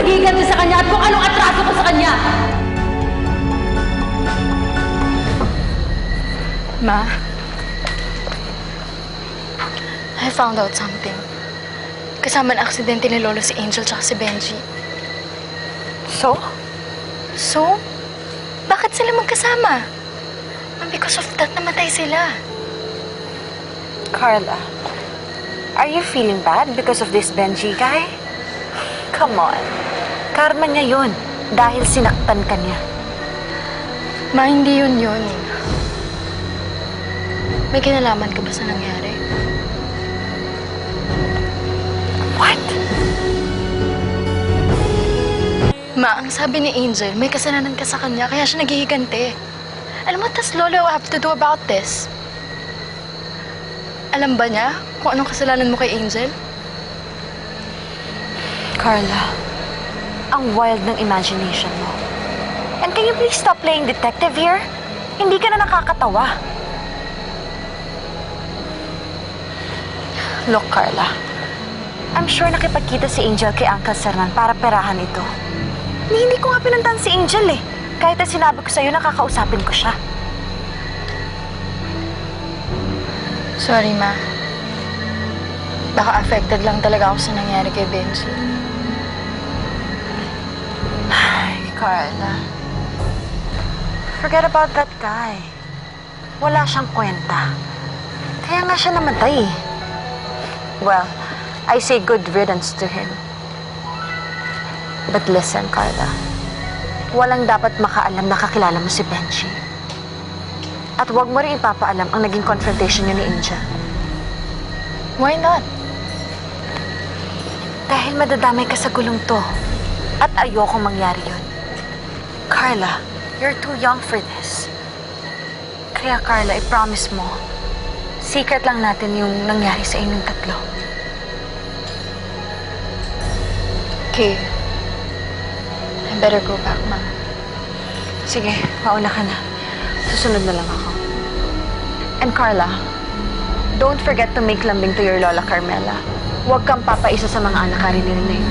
naghihiganti sa kanya at kung anong atraso ko sa kanya. Ma, I found out something. Kasama ng aksidente ni Lolo si Angel tsaka si Benji. So? So, bakit sila magkasama? And because of that, namatay sila. Carla, are you feeling bad because of this Benji guy? Come on. Karma niya yun dahil sinaktan ka niya. Ma, hindi yun yun. May kinalaman ka ba sa nangyari? What? Ma, ang sabi ni Angel, may kasalanan ka sa kanya, kaya siya naghihiganti. Alam mo, tas Lolo have to do about this? Alam ba niya kung anong kasalanan mo kay Angel? Carla, ang wild ng imagination mo. And can you please stop playing detective here? Hindi ka na nakakatawa. Look, Carla. I'm sure nakipagkita si Angel kay Uncle Sernan para perahan ito. Ni hindi ko nga pinuntan si Angel eh. Kahit na sinabi ko sa'yo, nakakausapin ko siya. Sorry, Ma. Baka affected lang talaga ako sa nangyari kay Benji. Carla. Forget about that guy. Wala siyang kwenta. Kaya nga siya namatay eh. Well, I say good riddance to him. But listen, Carla. Walang dapat makaalam na kakilala mo si Benji. At huwag mo rin ipapaalam ang naging confrontation niyo ni Angel. Why not? Dahil madadamay ka sa gulong to. At ayoko mangyari yun. Carla, you're too young for this. Kaya Carla, i-promise mo, secret lang natin yung nangyari sa inyong tatlo. Okay. I better go back, Ma. Sige, mauna ka na. Susunod na lang ako. And Carla, don't forget to make lambing to your Lola Carmela. Huwag kang papaisa sa mga anak ka rin ni Renee.